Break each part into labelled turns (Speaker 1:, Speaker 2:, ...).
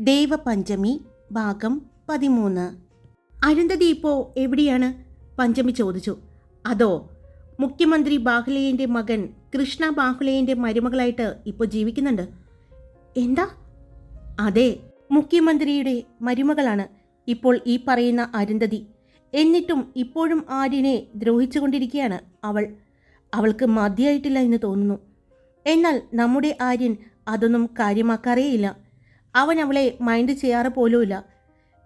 Speaker 1: ദേവപഞ്ചമി ഭാഗം പതിമൂന്ന്. അരുന്ധതി ഇപ്പോ എവിടെയാണ്? പഞ്ചമി ചോദിച്ചു. അതോ മുഖ്യമന്ത്രി ബാഹുലയന്റെ മകൻ കൃഷ്ണ ബാഹുലയന്റെ മരുമകളായിട്ട് ഇപ്പോൾ ജീവിക്കുന്നുണ്ട്? എന്താ? അതെ മുഖ്യമന്ത്രിയുടെ മരുമകളാണ് ഇപ്പോൾ ഈ പറയുന്ന അരുന്ധതി. എന്നിട്ടും ഇപ്പോഴും ആര്യനെ ദ്രോഹിച്ചുകൊണ്ടിരിക്കുകയാണ് അവൾ. അവൾക്ക് മതിയായിട്ടില്ല എന്ന് തോന്നുന്നു. എന്നാൽ നമ്മുടെ ആര്യൻ അതൊന്നും കാര്യമാക്കാറേയില്ല. അവൻ അവളെ മൈൻഡ് ചെയ്യാറ് പോലുമില്ല.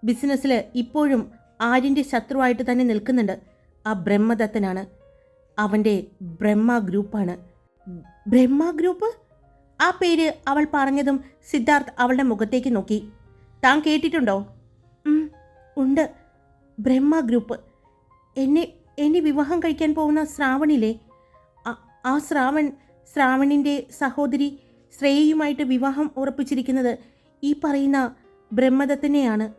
Speaker 1: ബിസിനസ്സിൽ ഇപ്പോഴും ആര്യന്റെ ശത്രുവായിട്ട് തന്നെ നിൽക്കുന്നുണ്ട് ആ ബ്രഹ്മദത്തനാണ്. അവന്റെ ബ്രഹ്മ ഗ്രൂപ്പാണ് ബ്രഹ്മ ഗ്രൂപ്പ് ആ പേര് അവൾ പറഞ്ഞതും സിദ്ധാർത്ഥ് അവളുടെ മുഖത്തേക്ക് നോക്കി. താൻ കേട്ടിട്ടുണ്ടോ? ഉണ്ട്. ബ്രഹ്മ ഗ്രൂപ്പ് എന്നെ എന്നെ വിവാഹം കഴിക്കാൻ പോകുന്ന ശ്രാവണിലേ ആ- ശ്രാവൺ ശ്രാവണിന്റെ സഹോദരി ശ്രേയയുമായിട്ട് വിവാഹം ഉറപ്പിച്ചിരിക്കുന്നത് ഈ പറയുന്ന ബ്രഹ്മദത്തിനെയാണ്.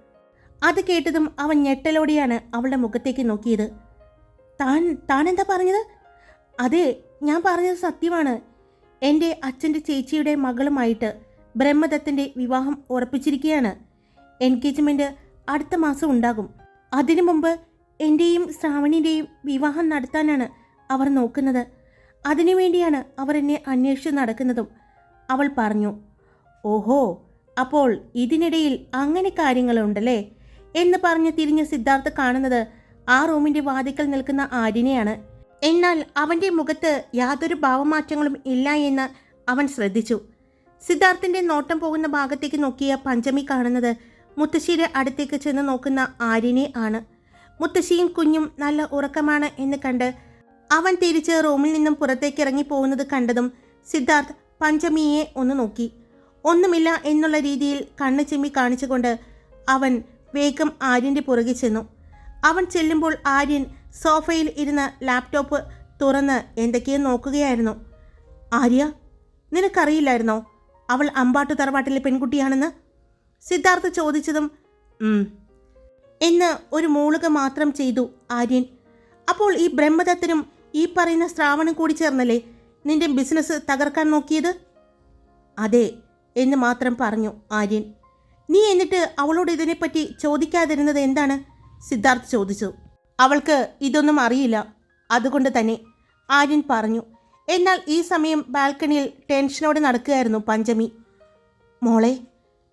Speaker 1: അത് കേട്ടതും അവൻ ഞെട്ടലോടെയാണ് അവളുടെ മുഖത്തേക്ക് നോക്കിയത്. താൻ താൻ എന്താ പറഞ്ഞത്? അതെ ഞാൻ പറഞ്ഞത് സത്യമാണ്. എന്റെ അച്ഛന്റെ ചേച്ചിയുടെ മകളുമായിട്ട് ബ്രഹ്മദത്തിന്റെ വിവാഹം ഉറപ്പിച്ചിരിക്കുകയാണ്. എൻഗേജ്മെന്റ് അടുത്ത മാസം ഉണ്ടാകും. അതിനു മുമ്പ് എന്റെയും ശ്രാവണിന്റെയും വിവാഹം നടത്താനാണ് അവർ നോക്കുന്നത്. അതിനുവേണ്ടിയാണ് അവർ എന്നെ അന്വേഷിച്ച് നടക്കുന്നതും. അവൾ പറഞ്ഞു ഓഹോ അപ്പോൾ ഇതിനിടയിൽ അങ്ങനെ കാര്യങ്ങളുണ്ടല്ലേ? എന്ന് പറഞ്ഞ് തിരിഞ്ഞ് സിദ്ധാർത്ഥ് കാണുന്നത് ആ റൂമിന്റെ വാതിക്കൽ നിൽക്കുന്ന ആര്യനെയാണ്. എന്നാൽ അവന്റെ മുഖത്ത് യാതൊരു ഭാവമാറ്റങ്ങളും ഇല്ല എന്ന് അവൻ ശ്രദ്ധിച്ചു. സിദ്ധാർത്ഥിന്റെ നോട്ടം പോകുന്ന ഭാഗത്തേക്ക് നോക്കിയ പഞ്ചമി കാണുന്നത് മുത്തശ്ശിയുടെ അടുത്തേക്ക് ചെന്ന് നോക്കുന്ന ആര്യനെ ആണ്. മുത്തശ്ശിയും കുഞ്ഞും നല്ല ഉറക്കമാണ് എന്ന് കണ്ട് അവൻ തിരിച്ച് റൂമിൽ നിന്നും പുറത്തേക്ക് ഇറങ്ങി പോകുന്നത് കണ്ടതും സിദ്ധാർത്ഥ് പഞ്ചമിയെ ഒന്ന് നോക്കി. ഒന്നുമില്ല എന്നുള്ള രീതിയിൽ കണ്ണ് ചിമ്മി കാണിച്ചുകൊണ്ട് അവൻ വേഗം ആര്യന്റെ പുറകെ ചെന്നു. അവൻ ചെല്ലുമ്പോൾ ആര്യൻ സോഫയിൽ ഇരുന്ന് ലാപ്ടോപ്പ് തുറന്ന് എന്തൊക്കെയോ നോക്കുകയായിരുന്നു. ആര്യ നിനക്കറിയില്ലായിരുന്നോ? അവൾ അമ്പാട്ടു തറവാട്ടിലെ പെൺകുട്ടിയാണെന്ന്? സിദ്ധാർത്ഥ ചോദിച്ചതും. എന്ന് ഒരു മൂളുക മാത്രം ചെയ്തു ആര്യൻ. അപ്പോൾ ഈ ബ്രഹ്മദത്തനും ഈ പറയുന്ന ശ്രാവണം കൂടി ചേർന്നല്ലേ നിന്റെ ബിസിനസ് തകർക്കാൻ നോക്കിയത്? അതെ എന്ന് മാത്രം പറഞ്ഞു ആര്യൻ. നീ എന്നിട്ട് അവളോട് ഇതിനെപ്പറ്റി ചോദിക്കാതിരുന്നത് എന്താണ്? സിദ്ധാർത്ഥ് ചോദിച്ചു. അവൾക്ക് ഇതൊന്നും അറിയില്ല. അതുകൊണ്ട് തന്നെ ആര്യൻ പറഞ്ഞു. എന്നാൽ ഈ സമയം ബാൽക്കണിയിൽ ടെൻഷനോടെ നടക്കുകയായിരുന്നു പഞ്ചമി. മോളെ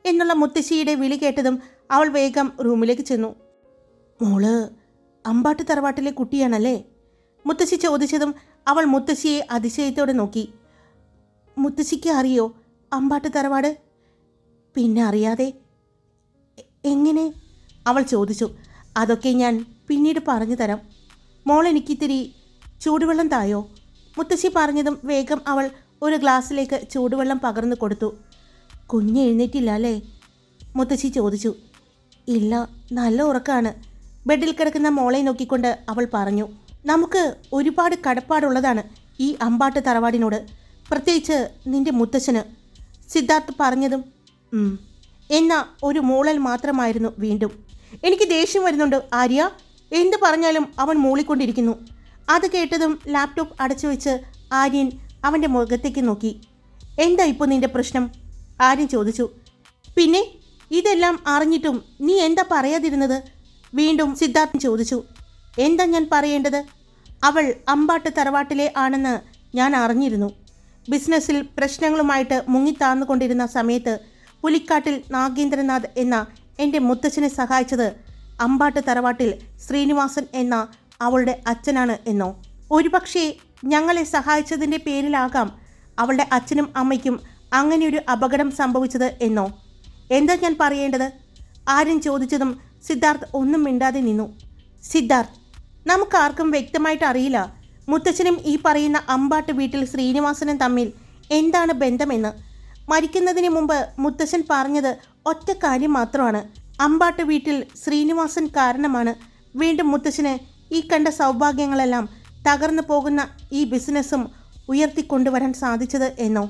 Speaker 1: എന്നുള്ള മുത്തശ്ശിയുടെ വിളി കേട്ടതും അവൾ വേഗം റൂമിലേക്ക് ചെന്നു. മോൾ അമ്പാട്ട് തറവാട്ടിലെ കുട്ടിയാണല്ലേ? മുത്തശ്ശി ചോദിച്ചതും അവൾ മുത്തശ്ശിയെ അതിശയത്തോടെ നോക്കി. മുത്തശ്ശിക്ക് അറിയോ? അമ്പാട്ട് തറവാട്. പിന്നെ അറിയാതെ എങ്ങനെ? അവൾ ചോദിച്ചു. അതൊക്കെ ഞാൻ പിന്നീട് പറഞ്ഞു തരാം. മോൾ എനിക്കിത്തിരി ചൂടുവെള്ളം തായോ? മുത്തശ്ശി പറഞ്ഞതും വേഗം അവൾ ഒരു ഗ്ലാസ്സിലേക്ക് ചൂടുവെള്ളം പകർന്നു കൊടുത്തു. കുഞ്ഞ് എഴുന്നേറ്റില്ല അല്ലേ? മുത്തശ്ശി ചോദിച്ചു. ഇല്ല നല്ല ഉറക്കാണ്. ബെഡിൽ കിടക്കുന്ന മോളെ നോക്കിക്കൊണ്ട് അവൾ പറഞ്ഞു. നമുക്ക് ഒരുപാട് കടപ്പാടുള്ളതാണ് ഈ അമ്പാട്ട് തറവാടിനോട്. പ്രത്യേകിച്ച് നിന്റെ മുത്തശ്ശന്. സിദ്ധാർത്ഥ് പറഞ്ഞതും. എന്ന ഒരു മൂളൽ മാത്രമായിരുന്നു വീണ്ടും. എനിക്ക് ദേഷ്യം വരുന്നുണ്ട് ആര്യ. എന്ത് പറഞ്ഞാലും അവൻ മൂളിക്കൊണ്ടിരിക്കുന്നു. അത് കേട്ടതും ലാപ്ടോപ്പ് അടച്ചു വെച്ച് ആര്യൻ അവന്റെ മുഖത്തേക്ക് നോക്കി. എന്താ ഇപ്പോൾ നിന്റെ പ്രശ്നം? ആര്യൻ ചോദിച്ചു. പിന്നെ ഇതെല്ലാം അറിഞ്ഞിട്ടും നീ എന്താ പറയാതിരുന്നത്? വീണ്ടും സിദ്ധാർത്ഥൻ ചോദിച്ചു. എന്താ ഞാൻ പറയേണ്ടത്? അവൾ അമ്പാട്ട് തറവാട്ടിലെ ആണെന്ന് ഞാൻ അറിഞ്ഞിരുന്നു. ബിസിനസ്സിൽ പ്രശ്നങ്ങളുമായിട്ട് മുങ്ങിത്താന്നുകൊണ്ടിരുന്ന സമയത്ത് പുലിക്കാട്ടിൽ നാഗേന്ദ്രനാഥ് എന്ന എന്റെ മുത്തച്ഛനെ സഹായിച്ചത് അമ്പാട്ട് തറവാട്ടിൽ ശ്രീനിവാസൻ എന്ന അവളുടെ അച്ഛനാണ് എന്നോ. ഒരുപക്ഷേ ഞങ്ങളെ സഹായിച്ചതിന്റെ പേരിലാകാം അവളുടെ അച്ഛനും അമ്മയ്ക്കും അങ്ങനെയൊരു അപകടം സംഭവിച്ചത് എന്നോ. എന്താ ഞാൻ പറയേണ്ടത്? ആരും ചോദിച്ചതും സിദ്ധാർത്ഥ് ഒന്നും മിണ്ടാതെ നിന്നു. സിദ്ധാർത്ഥ് നമുക്കാർക്കും വ്യക്തമായിട്ട് അറിയില്ല മുത്തച്ഛനും ഈ പറയുന്ന അമ്പാട്ട് വീട്ടിൽ ശ്രീനിവാസനും തമ്മിൽ എന്താണ് ബന്ധമെന്ന് മരിക്കുന്നതിന് മുമ്പ് മുത്തച്ഛൻ പറഞ്ഞത് ഒറ്റ കാര്യം മാത്രമാണ്. അമ്പാട്ട് വീട്ടിൽ ശ്രീനിവാസൻ കാരണമാണ്. വീണ്ടും മുത്തച്ഛന് ഈ കണ്ട സൗഭാഗ്യങ്ങളെല്ലാം തകർന്നു പോകുന്ന ഈ ബിസിനസ്സും ഉയർത്തിക്കൊണ്ടുവരാൻ സാധിച്ചത് എന്നോ?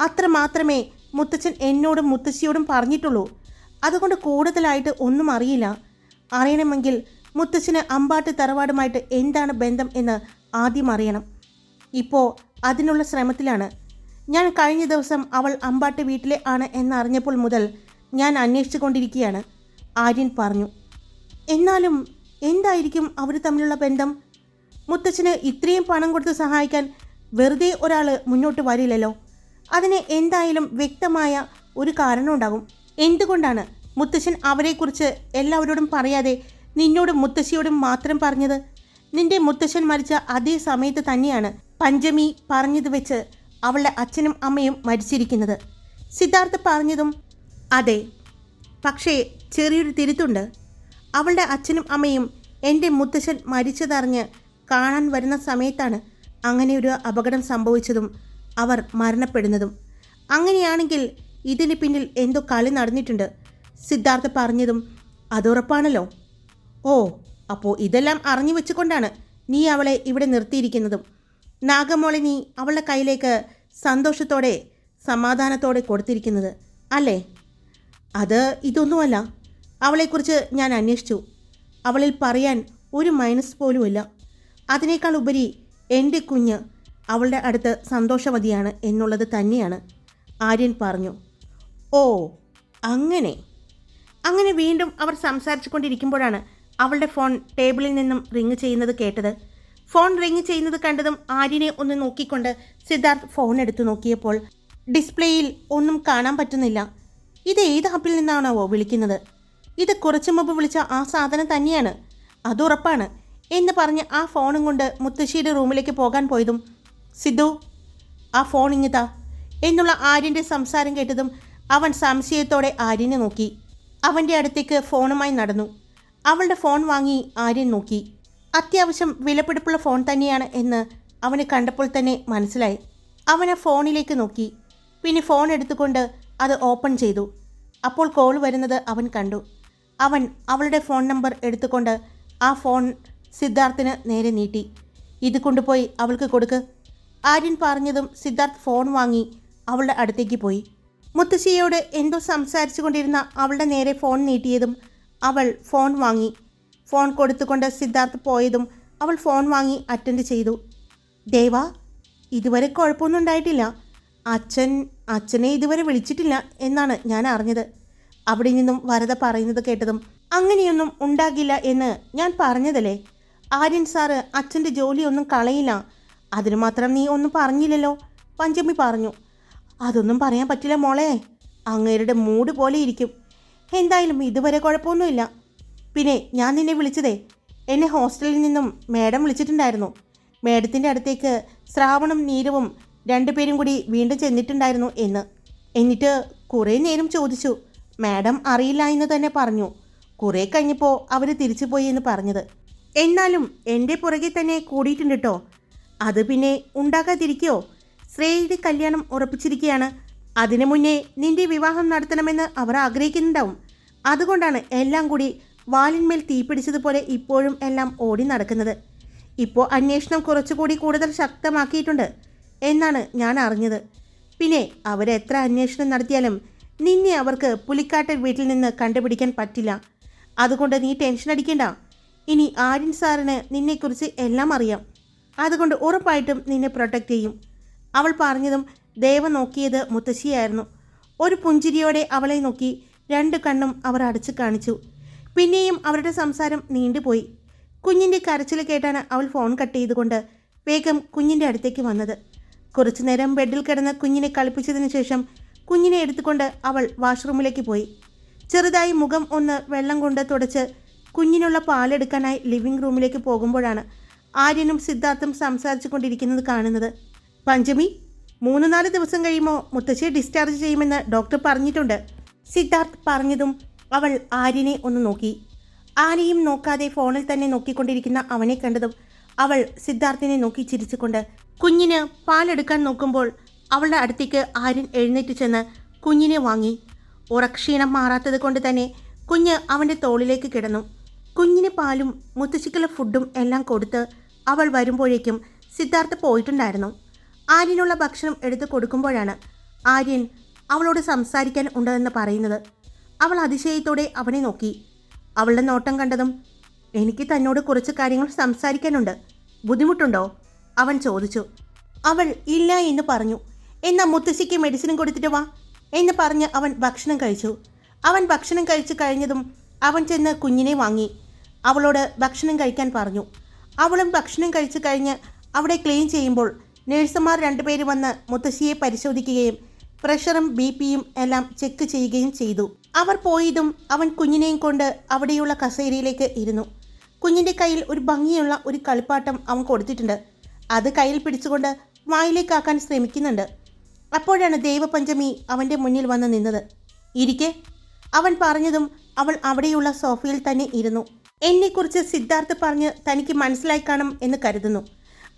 Speaker 1: അത്ര മാത്രമേ മുത്തച്ഛൻ എന്നോടും മുത്തശ്ശിയോടും പറഞ്ഞിട്ടുള്ളൂ. അതുകൊണ്ട് കൂടുതലായിട്ട് ഒന്നും അറിയില്ല. അറിയണമെങ്കിൽ മുത്തച്ഛന് അമ്പാട്ട് തറവാടുമായിട്ട് എന്താണ് ബന്ധം എന്ന് ആദ്യം അറിയണം. ഇപ്പോൾ അതിനുള്ള ശ്രമത്തിലാണ്. ഞാൻ കഴിഞ്ഞ ദിവസം അവൾ അമ്പാട്ട് വീട്ടിലെ ആണ് എന്നറിഞ്ഞപ്പോൾ മുതൽ ഞാൻ അന്വേഷിച്ചു കൊണ്ടിരിക്കുകയാണ് ആര്യൻ പറഞ്ഞു എന്നാലും എന്തായിരിക്കും അവർ തമ്മിലുള്ള ബന്ധം? മുത്തച്ഛന് ഇത്രയും പണം കൊടുത്ത് സഹായിക്കാൻ വെറുതെ ഒരാൾ മുന്നോട്ട് വരില്ലല്ലോ. അതിന് എന്തായാലും വ്യക്തമായ ഒരു കാരണം ഉണ്ടാകും. എന്തുകൊണ്ടാണ് മുത്തശ്ശൻ അവരെക്കുറിച്ച് എല്ലാവരോടും പറയാതെ നിന്നോടും മുത്തശ്ശിയോടും മാത്രം പറഞ്ഞത്? നിന്റെ മുത്തശ്ശൻ മരിച്ച അതേ സമയത്ത് തന്നെയാണ് പഞ്ചമി പറഞ്ഞത് വെച്ച് അവളുടെ അച്ഛനും അമ്മയും മരിച്ചിരിക്കുന്നത്. സിദ്ധാർത്ഥ് പറഞ്ഞതും അതെ. പക്ഷേ ചെറിയൊരു തിരുത്തുണ്ട്. അവളുടെ അച്ഛനും അമ്മയും എന്റെ മുത്തശ്ശൻ മരിച്ചതറിഞ്ഞ് കാണാൻ വരുന്ന സമയത്താണ് അങ്ങനെ ഒരു അപകടം സംഭവിച്ചതും അവർ മരണപ്പെടുന്നതും. അങ്ങനെയാണെങ്കിൽ ഇതിന് പിന്നിൽ എന്തോ കളി നടന്നിട്ടുണ്ട്. സിദ്ധാർത്ഥ പറഞ്ഞതും അതുറപ്പാണല്ലോ. ഓ അപ്പോൾ ഇതെല്ലാം അറിഞ്ഞു വെച്ചുകൊണ്ടാണ് നീ അവളെ ഇവിടെ നിർത്തിയിരിക്കുന്നതും. നാഗമോളെ നീ അവളുടെ കയ്യിലേക്ക് സന്തോഷത്തോടെ സമാധാനത്തോടെ കൊടുത്തിരിക്കുന്നത് അല്ലേ? അത് ഇതൊന്നുമല്ല. അവളെക്കുറിച്ച് ഞാൻ അന്വേഷിച്ചു. അവളിൽ പറയാൻ ഒരു മൈനസ് പോലുമില്ല അതിനേക്കാൾ ഉപരി എന്റെ കുഞ്ഞ് അവളുടെ അടുത്ത് സന്തോഷവതിയാണ് എന്നുള്ളത് തന്നെയാണ്. ആര്യൻ പറഞ്ഞു ഓ അങ്ങനെ. അങ്ങനെ വീണ്ടും അവർ സംസാരിച്ചു കൊണ്ടിരിക്കുമ്പോഴാണ് അവളുടെ ഫോൺ ടേബിളിൽ നിന്നും റിങ് ചെയ്യുന്നത് കേട്ടത്. ഫോൺ റിങ് ചെയ്യുന്നത് കണ്ടതും ആര്യനെ ഒന്ന് നോക്കിക്കൊണ്ട് സിദ്ധാർത്ഥ് ഫോൺ എടുത്തു നോക്കിയപ്പോൾ ഡിസ്പ്ലേയിൽ ഒന്നും കാണാൻ പറ്റുന്നില്ല. ഇത് ഏത് ആപ്പിൽ നിന്നാണോ വിളിക്കുന്നത്? ഇത് കുറച്ചു മുമ്പ് വിളിച്ച ആ സാധനം തന്നെയാണ്. അതുറപ്പാണ് എന്ന് പറഞ്ഞ് ആ ഫോണും കൊണ്ട് മുത്തശ്ശിയുടെ റൂമിലേക്ക് പോകാൻ പോയതും സിദ്ധു ആ ഫോൺ ഇങ്ങിതാ എന്നുള്ള ആര്യന്റെ സംസാരം കേട്ടതും അവൻ സംശയത്തോടെ ആര്യനെ നോക്കി. അവന്റെ അടുത്തേക്ക് ഫോണുമായി നടന്നു. അവളുടെ ഫോൺ വാങ്ങി ആര്യൻ നോക്കി. അത്യാവശ്യം വിലപിടിപ്പുള്ള ഫോൺ തന്നെയാണ് എന്ന് അവന് കണ്ടപ്പോൾ തന്നെ മനസ്സിലായി. അവൻ ആ ഫോണിലേക്ക് നോക്കി. പിന്നെ ഫോൺ എടുത്തുകൊണ്ട് അത് ഓപ്പൺ ചെയ്തു. അപ്പോൾ കോൾ വരുന്നത് അവൻ കണ്ടു. അവൻ അവളുടെ ഫോൺ നമ്പർ എടുത്തുകൊണ്ട് ആ ഫോൺ സിദ്ധാർത്ഥിന് നേരെ നീട്ടി. ഇത് കൊണ്ടുപോയി അവൾക്ക് കൊടുക്ക്. ആര്യൻ പറഞ്ഞതും സിദ്ധാർത്ഥ് ഫോൺ വാങ്ങി അവളുടെ അടുത്തേക്ക് പോയി. മുത്തശ്ശിയോട് എന്തോ സംസാരിച്ചു കൊണ്ടിരുന്ന അവളുടെ നേരെ ഫോൺ നീട്ടിയതും അവൾ ഫോൺ വാങ്ങി. ഫോൺ കൊടുത്തുകൊണ്ട് സിദ്ധാർത്ഥ് പോയതും അവൾ ഫോൺ വാങ്ങി അറ്റൻഡ് ചെയ്തു. ദേവ ഇതുവരെ കുഴപ്പമൊന്നും ഉണ്ടായിട്ടില്ല. അച്ഛൻ അച്ഛനെ ഇതുവരെ വിളിച്ചിട്ടില്ല എന്നാണ് ഞാൻ അറിഞ്ഞത്. അവിടെ നിന്നും വരത പറയുന്നത് കേട്ടതും അങ്ങനെയൊന്നും ഉണ്ടാകില്ല എന്ന് ഞാൻ പറഞ്ഞതല്ലേ? ആര്യൻ സാറ് അച്ഛന്റെ ജോലിയൊന്നും കളയില്ല. അതിനു മാത്രം നീ ഒന്നും പറഞ്ഞില്ലല്ലോ? പഞ്ചമി പറഞ്ഞു. അതൊന്നും പറയാൻ പറ്റില്ല മോളെ. അങ്ങേരുടെ മൂഡ് പോലെ ഇരിക്കും. എന്തായാലും ഇതുവരെ കുഴപ്പമൊന്നുമില്ല. പിന്നെ ഞാൻ നിന്നെ വിളിച്ചതേ എന്നെ ഹോസ്റ്റലിൽ നിന്നും മേഡം വിളിച്ചിട്ടുണ്ടായിരുന്നു. മേഡത്തിന്റെ അടുത്തേക്ക് ശ്രാവണും നീരവും രണ്ടുപേരും കൂടി വീണ്ടും ചെന്നിട്ടുണ്ടായിരുന്നു എന്ന്. എന്നിട്ട് കുറേ നേരം ചോദിച്ചു മാഡം അറിയില്ല എന്ന് തന്നെ പറഞ്ഞു. കുറേ കഴിഞ്ഞപ്പോൾ അവർ തിരിച്ചു പോയി എന്ന് പറഞ്ഞത്. എന്നാലും എന്റെ പുറകെ തന്നെ കൂടിയിട്ടുണ്ട് കേട്ടോ അത് പിന്നെ ഉണ്ടാകാതിരിക്കോ? ശ്രേയയുടെ കല്യാണം ഉറപ്പിച്ചിരിക്കുകയാണ്. അതിനു മുന്നേ നിന്റെ വിവാഹം നടത്തണമെന്ന് അവർ ആഗ്രഹിക്കുന്നുണ്ടാവും. അതുകൊണ്ടാണ് എല്ലാം കൂടി വാലിന്മേൽ തീപിടിച്ചതുപോലെ ഇപ്പോഴും എല്ലാം ഓടി നടക്കുന്നത്. ഇപ്പോൾ അന്വേഷണം കുറച്ചുകൂടി കൂടുതൽ ശക്തമാക്കിയിട്ടുണ്ട് എന്നാണ് ഞാൻ അറിഞ്ഞത്. പിന്നെ അവരെത്ര അന്വേഷണം നടത്തിയാലും നിന്നെ അവർക്ക് പുലിക്കാട്ടൻ വീട്ടിൽ നിന്ന് കണ്ടുപിടിക്കാൻ പറ്റില്ല. അതുകൊണ്ട് നീ ടെൻഷൻ അടിക്കണ്ട. ഇനി ആര്യൻ സാറിന് നിന്നെക്കുറിച്ച് എല്ലാം അറിയാം. അതുകൊണ്ട് ഉറപ്പായിട്ടും നിന്നെ പ്രൊട്ടക്റ്റ് ചെയ്യും. അവൾ പറഞ്ഞതും ദേവ നോക്കിയത് മുത്തശ്ശിയായിരുന്നു. ഒരു പുഞ്ചിരിയോടെ അവളെ നോക്കി രണ്ട് കണ്ണും അവർ അടച്ചു കാണിച്ചു. പിന്നെയും അവരുടെ സംസാരം നീണ്ടുപോയി. കുഞ്ഞിന്റെ കരച്ചിൽ കേട്ടാണ് അവൾ ഫോൺ കട്ട് ചെയ്തുകൊണ്ട് വേഗം കുഞ്ഞിന്റെ അടുത്തേക്ക് വന്നത്. കുറച്ചു നേരം ബെഡിൽ കിടന്ന് കുഞ്ഞിനെ കളിപ്പിച്ചതിന് ശേഷം കുഞ്ഞിനെ എടുത്തുകൊണ്ട് അവൾ വാഷ്റൂമിലേക്ക് പോയി. ചെറുതായി മുഖം ഒന്ന് വെള്ളം കൊണ്ട് തുടച്ച് കുഞ്ഞിനുള്ള പാലെടുക്കാനായി ലിവിംഗ് റൂമിലേക്ക് പോകുമ്പോഴാണ് ആര്യനും സിദ്ധാർത്ഥും സംസാരിച്ചു കൊണ്ടിരിക്കുന്നത് കാണുന്നത്. പഞ്ചമി മൂന്ന് നാല് ദിവസം കഴിയുമ്പോൾ മുത്തശ്ശിയെ ഡിസ്ചാർജ് ചെയ്യുമെന്ന് ഡോക്ടർ പറഞ്ഞിട്ടുണ്ട്. സിദ്ധാർത്ഥ് പറഞ്ഞതും അവൾ ആര്യനെ ഒന്ന് നോക്കി. ആരെയും നോക്കാതെ ഫോണിൽ തന്നെ നോക്കിക്കൊണ്ടിരിക്കുന്ന അവനെ കണ്ടതും അവൾ സിദ്ധാർത്ഥിനെ നോക്കി ചിരിച്ചുകൊണ്ട് കുഞ്ഞിന് പാലെടുക്കാൻ നോക്കുമ്പോൾ അവളുടെ അടുത്തേക്ക് ആര്യൻ എഴുന്നേറ്റ് ചെന്ന് കുഞ്ഞിനെ വാങ്ങി. ഉറക്ഷീണം മാറാത്തത് കൊണ്ട് തന്നെ കുഞ്ഞ് അവന്റെ തോളിലേക്ക് കിടന്നു. കുഞ്ഞിന് പാലും മുത്തശ്ശിക്കുള്ള ഫുഡും എല്ലാം കൊടുത്ത് അവൾ വരുമ്പോഴേക്കും സിദ്ധാർത്ഥ പോയിട്ടുണ്ടായിരുന്നു. ആര്യനുള്ള ഭക്ഷണം എടുത്തു കൊടുക്കുമ്പോഴാണ് ആര്യൻ അവളോട് സംസാരിക്കാൻ ഉണ്ടെന്ന് പറയുന്നത്. അവൾ അതിശയത്തോടെ അവനെ നോക്കി. അവളുടെ നോട്ടം കണ്ടതും എനിക്ക് തന്നോട് കുറച്ച് കാര്യങ്ങൾ സംസാരിക്കാനുണ്ട്. ബുദ്ധിമുട്ടുണ്ടോ? അവൻ ചോദിച്ചു. അവൾ ഇല്ല എന്ന് പറഞ്ഞു. എന്നാ മുത്തശ്ശിക്ക് മെഡിസിനും കൊടുത്തിട്ട് വാ എന്ന് പറഞ്ഞ് അവൻ ഭക്ഷണം കഴിച്ചു. അവൻ ഭക്ഷണം കഴിച്ചു കഴിഞ്ഞതും അവൻ ചെന്ന് കുഞ്ഞിനെ വാങ്ങി. അവളോട് ഭക്ഷണം കഴിക്കാൻ പറഞ്ഞു. അവളും ഭക്ഷണം കഴിച്ചു കഴിഞ്ഞ് അവിടെ ക്ലീൻ ചെയ്യുമ്പോൾ നഴ്സുമാർ രണ്ടുപേര് വന്ന് മുത്തശ്ശിയെ പരിശോധിക്കുകയും പ്രഷറും ബി പിയും എല്ലാം ചെക്ക് ചെയ്യുകയും ചെയ്തു. അവർ പോയതും അവൻ കുഞ്ഞിനെയും കൊണ്ട് അവിടെയുള്ള കസേരയിലേക്ക് ഇരുന്നു. കുഞ്ഞിന്റെ കയ്യിൽ ഒരു ഭംഗിയുള്ള ഒരു കളിപ്പാട്ടം അവൻ കൊടുത്തിട്ടുണ്ട്. അത് കയ്യിൽ പിടിച്ചുകൊണ്ട് വായിലേക്കാക്കാൻ ശ്രമിക്കുന്നുണ്ട്. അപ്പോഴാണ് ദേവപഞ്ചമി അവന്റെ മുന്നിൽ വന്ന് നിന്നത്. ഇരിക്കെ അവൻ പറഞ്ഞതും അവൾ അവിടെയുള്ള സോഫയിൽ തന്നെ ഇരുന്നു. എന്നെക്കുറിച്ച് സിദ്ധാർത്ഥ് പറഞ്ഞ് തനിക്ക് മനസ്സിലായി കാണും എന്ന് കരുതുന്നു.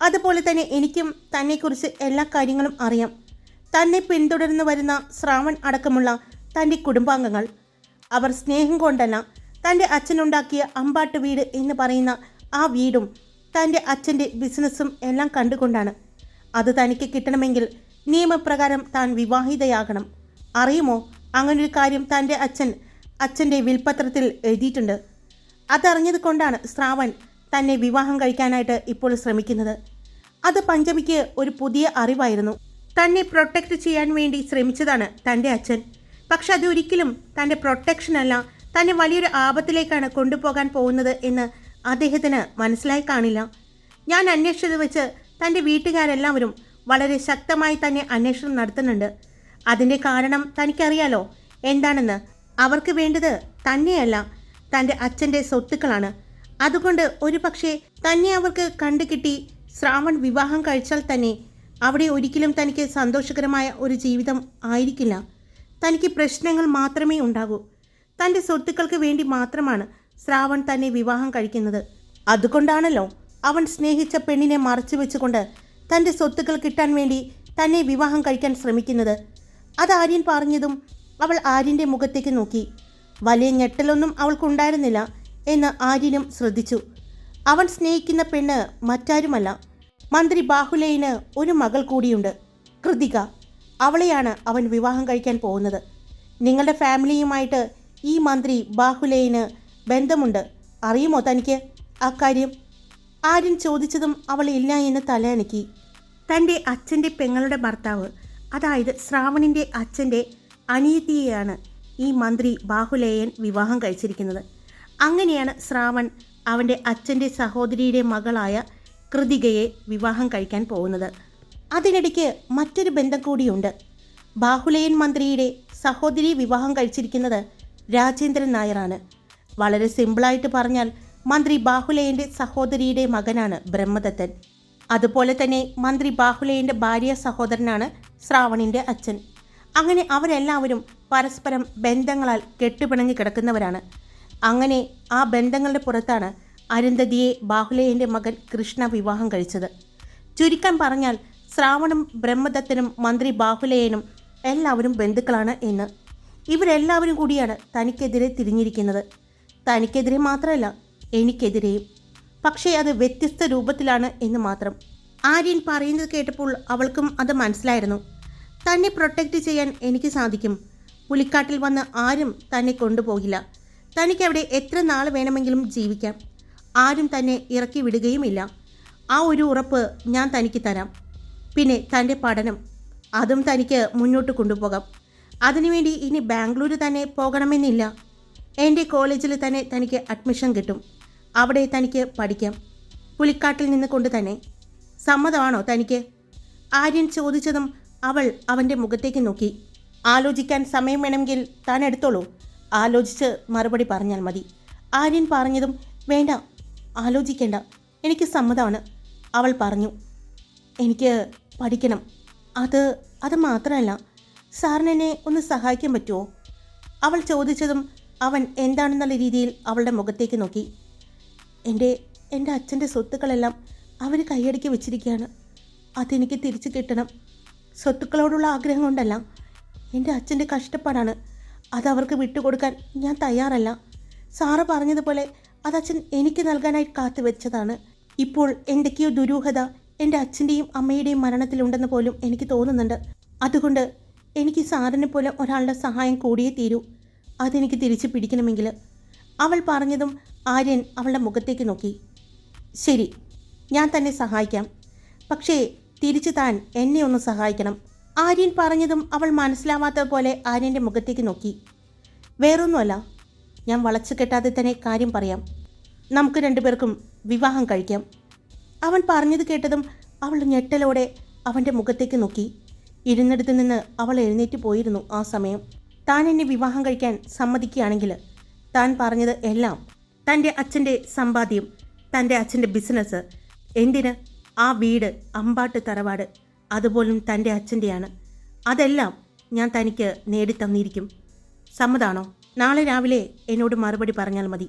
Speaker 1: അതുപോലെ തന്നെ എനിക്കും തന്നെക്കുറിച്ച് എല്ലാ കാര്യങ്ങളും അറിയാം. തന്നെ പിന്തുടർന്ന് വരുന്ന ശ്രാവൺ അടക്കമുള്ള തന്റെ കുടുംബാംഗങ്ങൾ. അവർ സ്നേഹം കൊണ്ടല്ല തന്റെ അച്ഛനുണ്ടാക്കിയ അമ്പാട്ട് വീട് എന്ന് പറയുന്ന ആ വീടും തന്റെ അച്ഛന്റെ ബിസിനസ്സും എല്ലാം കണ്ടുകൊണ്ടാണ്. അത് തനിക്ക് കിട്ടണമെങ്കിൽ നിയമപ്രകാരം താൻ വിവാഹിതയാകണം. അറിയുമോ? അങ്ങനൊരു കാര്യം തന്റെ അച്ഛൻ അച്ഛന്റെ വിൽപ്പത്രത്തിൽ എഴുതിയിട്ടുണ്ട്. അതറിഞ്ഞത് കൊണ്ടാണ് ശ്രാവൺ തന്നെ വിവാഹം കഴിക്കാനായിട്ട് ഇപ്പോൾ ശ്രമിക്കുന്നത്. അത് പഞ്ചമിക്ക് ഒരു പുതിയ അറിവായിരുന്നു. തന്നെ പ്രൊട്ടക്റ്റ് ചെയ്യാൻ വേണ്ടി ശ്രമിച്ചതാണ് തന്റെ അച്ഛൻ. പക്ഷെ അത് ഒരിക്കലും തന്റെ പ്രൊട്ടക്ഷനല്ല തന്നെ വലിയൊരു ആപത്തിലേക്കാണ് കൊണ്ടുപോകാൻ പോകുന്നത് എന്ന് അദ്ദേഹത്തിന് മനസ്സിലായി കാണില്ല. ഞാൻ അന്വേഷിച്ചത് വെച്ച് തന്റെ വീട്ടുകാരെല്ലാവരും വളരെ ശക്തമായി തന്നെ അന്വേഷണം നടത്തുന്നുണ്ട്. അതിന്റെ കാരണം തനിക്കറിയാലോ? എന്താണെന്ന്? അവർക്ക് വേണ്ടത് തന്നെയല്ല തന്റെ അച്ഛന്റെ സ്വത്തുക്കളാണ്. അതുകൊണ്ട് ഒരു പക്ഷേ തന്നെ അവർക്ക് കണ്ടുകിട്ടി ശ്രാവൺ വിവാഹം കഴിച്ചാൽ തന്നെ അവിടെ ഒരിക്കലും തനിക്ക് സന്തോഷകരമായ ഒരു ജീവിതം ആയിരിക്കില്ല. തനിക്ക് പ്രശ്നങ്ങൾ മാത്രമേ ഉണ്ടാകൂ. തന്റെ സ്വത്തുക്കൾക്ക് വേണ്ടി മാത്രമാണ് ശ്രാവൺ തന്നെ വിവാഹം കഴിക്കുന്നത്. അതുകൊണ്ടാണല്ലോ അവൻ സ്നേഹിച്ച പെണ്ണിനെ മറച്ചു വെച്ചുകൊണ്ട് തന്റെ സ്വത്തുക്കൾ കിട്ടാൻ വേണ്ടി തന്നെ വിവാഹം കഴിക്കാൻ ശ്രമിക്കുന്നത്. അത് ആര്യൻ പറഞ്ഞതും അവൾ ആര്യന്റെ മുഖത്തേക്ക് നോക്കി. വലിയ ഞെട്ടലൊന്നും അവൾക്കുണ്ടായിരുന്നില്ല. എന്ന് ആര്യനും ശ്രദ്ധിച്ചു. അവൻ സ്നേഹിക്കുന്ന പെണ്ണ് മറ്റാരുമല്ല. മന്ത്രി ബാഹുലയിന് ഒരു മകൾ കൂടിയുണ്ട്. കൃതിക. അവളെയാണ് അവൻ വിവാഹം കഴിക്കാൻ പോകുന്നത്. നിങ്ങളുടെ ഫാമിലിയുമായിട്ട് ഈ മന്ത്രി ബാഹുലയിന് ബന്ധമുണ്ട്. അറിയുമോ തനിക്ക്? അക്കാര്യം. ആര്യൻ ചോദിച്ചതും അവൾ ഇല്ല എന്ന് തലയണക്കി. തന്റെ അച്ഛന്റെ പെങ്ങളുടെ ഭർത്താവ് അതായത് ശ്രാവണിന്റെ അച്ഛന്റെ അനിയത്തിയെയാണ് ഈ മന്ത്രി ബാഹുലേയൻ വിവാഹം കഴിച്ചിരിക്കുന്നത്. അങ്ങനെയാണ് ശ്രാവൺ അവന്റെ അച്ഛന്റെ സഹോദരിയുടെ മകളായ കൃതികയെ വിവാഹം കഴിക്കാൻ പോകുന്നത്. അതിനിടയ്ക്ക് മറ്റൊരു ബന്ധം കൂടിയുണ്ട്. ബാഹുലയൻ മന്ത്രിയുടെ സഹോദരി വിവാഹം കഴിച്ചിരിക്കുന്നത് രാജേന്ദ്രൻ നായരാണ്. വളരെ സിമ്പിളായിട്ട് പറഞ്ഞാൽ മന്ത്രി ബാഹുലയന്റെ സഹോദരിയുടെ മകനാണ് ബ്രഹ്മദത്തൻ. അതുപോലെ തന്നെ മന്ത്രി ബാഹുലയന്റെ ഭാര്യ സഹോദരനാണ് ശ്രാവണിന്റെ അച്ഛൻ. അങ്ങനെ അവരെല്ലാവരും പരസ്പരം ബന്ധങ്ങളാൽ കെട്ടുപിണങ്ങി കിടക്കുന്നവരാണ്. അങ്ങനെ ആ ബന്ധങ്ങളുടെ പുറത്താണ് അരുന്ധതിയെ ബാഹുലേയന്റെ മകൻ കൃഷ്ണ വിവാഹം കഴിച്ചത്. ചുരുക്കം പറഞ്ഞാൽ ശ്രാവണും ബ്രഹ്മദത്തനും മന്ത്രി ബാഹുലേയനും എല്ലാവരും ബന്ധുക്കളാണ് എന്ന്. ഇവരെല്ലാവരും കൂടിയാണ് തനിക്കെതിരെ തിരിഞ്ഞിരിക്കുന്നത്. തനിക്കെതിരെ മാത്രമല്ല എനിക്കെതിരെയും. പക്ഷേ അത് വ്യത്യസ്ത രൂപത്തിലാണ് എന്ന് മാത്രം. ആര്യൻ പറയുന്നത് കേട്ടപ്പോൾ അവൾക്കും അത് മനസ്സിലായിരുന്നു. തന്നെ പ്രൊട്ടക്റ്റ് ചെയ്യാൻ എനിക്ക് സാധിക്കും. പുലിക്കാട്ടിൽ വന്ന് ആരും തന്നെ കൊണ്ടുപോകില്ല. തനിക്കവിടെ എത്ര നാൾ വേണമെങ്കിലും ജീവിക്കാം. ആരും തന്നെ ഇറക്കി വിടുകയുമില്ല. ആ ഒരു ഉറപ്പ് ഞാൻ തനിക്ക് തരാം. പിന്നെ തന്റെ പഠനം. അതും തനിക്ക് മുന്നോട്ട് കൊണ്ടുപോകാം. അതിനുവേണ്ടി ഇനി ബാംഗ്ലൂർ തന്നെ പോകണമെന്നില്ല. എന്റെ കോളേജിൽ തന്നെ തനിക്ക് അഡ്മിഷൻ കിട്ടും. അവിടെ തനിക്ക് പഠിക്കാം. പുലിക്കാട്ടിൽ നിന്ന് കൊണ്ട് തന്നെ. സമ്മതമാണോ തനിക്ക്? ആര്യൻ ചോദിച്ചതും അവൾ അവന്റെ മുഖത്തേക്ക് നോക്കി. ആലോചിക്കാൻ സമയം വേണമെങ്കിൽ താൻ എടുത്തോളൂ. ആലോചിച്ച് മറുപടി പറഞ്ഞാൽ മതി. ആര്യൻ പറഞ്ഞതും വേണ്ട ആലോചിക്കേണ്ട. എനിക്ക് സമ്മതമാണ് അവൾ പറഞ്ഞു. എനിക്ക് പഠിക്കണം. അത് അത് മാത്രമല്ല സാറിന് എന്നെ ഒന്ന് സഹായിക്കാൻ പറ്റുമോ അവൾ ചോദിച്ചതും അവൻ എന്താണെന്നുള്ള രീതിയിൽ അവളുടെ മുഖത്തേക്ക് നോക്കി. എന്റെ എന്റെ അച്ഛന്റെ സ്വത്തുക്കളെല്ലാം അവർ കൈയടക്കി വെച്ചിരിക്കുകയാണ്. അതെനിക്ക് തിരിച്ചു കിട്ടണം. സ്വത്തുക്കളോടുള്ള ആഗ്രഹം കൊണ്ടല്ല. എന്റെ അച്ഛന്റെ കഷ്ടപ്പാടാണ്. അത് അവർക്ക് വിട്ടുകൊടുക്കാൻ ഞാൻ തയ്യാറല്ല. സാറ് പറഞ്ഞതുപോലെ അത് അച്ഛൻ എനിക്ക് നൽകാനായി കാത്തു വെച്ചതാണ്. ഇപ്പോൾ എന്തൊക്കെയോ ദുരൂഹത എന്റെ അച്ഛന്റെയും അമ്മയുടെയും മരണത്തിലുണ്ടെന്ന് പോലും എനിക്ക് തോന്നുന്നുണ്ട്. അതുകൊണ്ട് എനിക്ക് സാറിനെ പോലെ ഒരാളുടെ സഹായം കൂടിയേ തീരൂ. അതെനിക്ക് തിരിച്ചു പിടിക്കണമെങ്കിൽ. അവൾ പറഞ്ഞതും ആര്യൻ അവളുടെ മുഖത്തേക്ക് നോക്കി. ശരി ഞാൻ തന്നെ സഹായിക്കാം. പക്ഷേ തിരിച്ചു താൻ എന്നെ ഒന്ന് സഹായിക്കണം. ആര്യൻ പറഞ്ഞതും അവൾ മനസ്സിലാവാത്ത പോലെ ആര്യന്റെ മുഖത്തേക്ക് നോക്കി. വേറൊന്നുമല്ല ഞാൻ വളച്ചു കെട്ടാതെ തന്നെ കാര്യം പറയാം. നമുക്ക് രണ്ടുപേർക്കും വിവാഹം കഴിക്കാം. അവൻ പറഞ്ഞത് കേട്ടതും അവൾ ഞെട്ടലോടെ അവന്റെ മുഖത്തേക്ക് നോക്കി. ഇരുന്നിടത്ത് നിന്ന് അവൾ എഴുന്നേറ്റ് പോയിരുന്നു ആ സമയം. താൻ എന്നെ വിവാഹം കഴിക്കാൻ സമ്മതിക്കുകയാണെങ്കിൽ താൻ പറഞ്ഞത് എല്ലാം തന്റെ അച്ഛന്റെ സമ്പാദ്യം തന്റെ അച്ഛന്റെ ബിസിനസ് എന്തിന് ആ വീട് അമ്പാട്ട് തറവാട് അതുപോലും തന്റെ അച്ഛന്റെയാണ്. അതെല്ലാം ഞാൻ തനിക്ക് നേടിത്തന്നിരിക്കും. സമ്മതാണോ? നാളെ രാവിലെ എന്നോട് മറുപടി പറഞ്ഞാൽ മതി.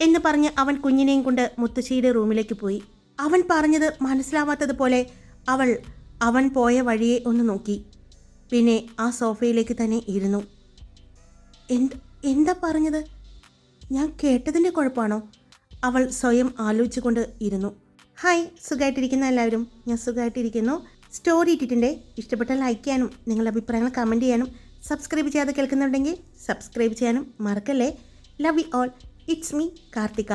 Speaker 1: എന്ന് പറഞ്ഞ് അവൻ കുഞ്ഞിനെയും കൊണ്ട് മുത്തശ്ശിയുടെ റൂമിലേക്ക് പോയി. അവൻ പറഞ്ഞത് മനസ്സിലാവാത്തതുപോലെ അവൾ അവൻ പോയ വഴിയെ ഒന്ന് നോക്കി. പിന്നെ ആ സോഫയിലേക്ക് തന്നെ ഇരുന്നു. എന്ത് എന്താ പറഞ്ഞത്? ഞാൻ കേട്ടതിന്റെ കുഴപ്പമാണോ? അവൾ സ്വയം ആലോചിച്ചുകൊണ്ട് ഇരുന്നു. ഹായ് സുഖമായിട്ടിരിക്കുന്ന എല്ലാവരും? ഞാൻ സുഖമായിട്ടിരിക്കുന്നു. സ്റ്റോറി ഇട്ടിട്ടുണ്ട് ഇഷ്ടപ്പെട്ട ലൈക്ക് ചെയ്യാനും നിങ്ങളുടെ അഭിപ്രായങ്ങൾ കമന്റ് ചെയ്യാനും സബ്സ്ക്രൈബ് ചെയ്യാതെ കേൾക്കുന്നുണ്ടെങ്കിൽ സബ്സ്ക്രൈബ് ചെയ്യാനും മറക്കല്ലേ? Love you all it's me Karthika.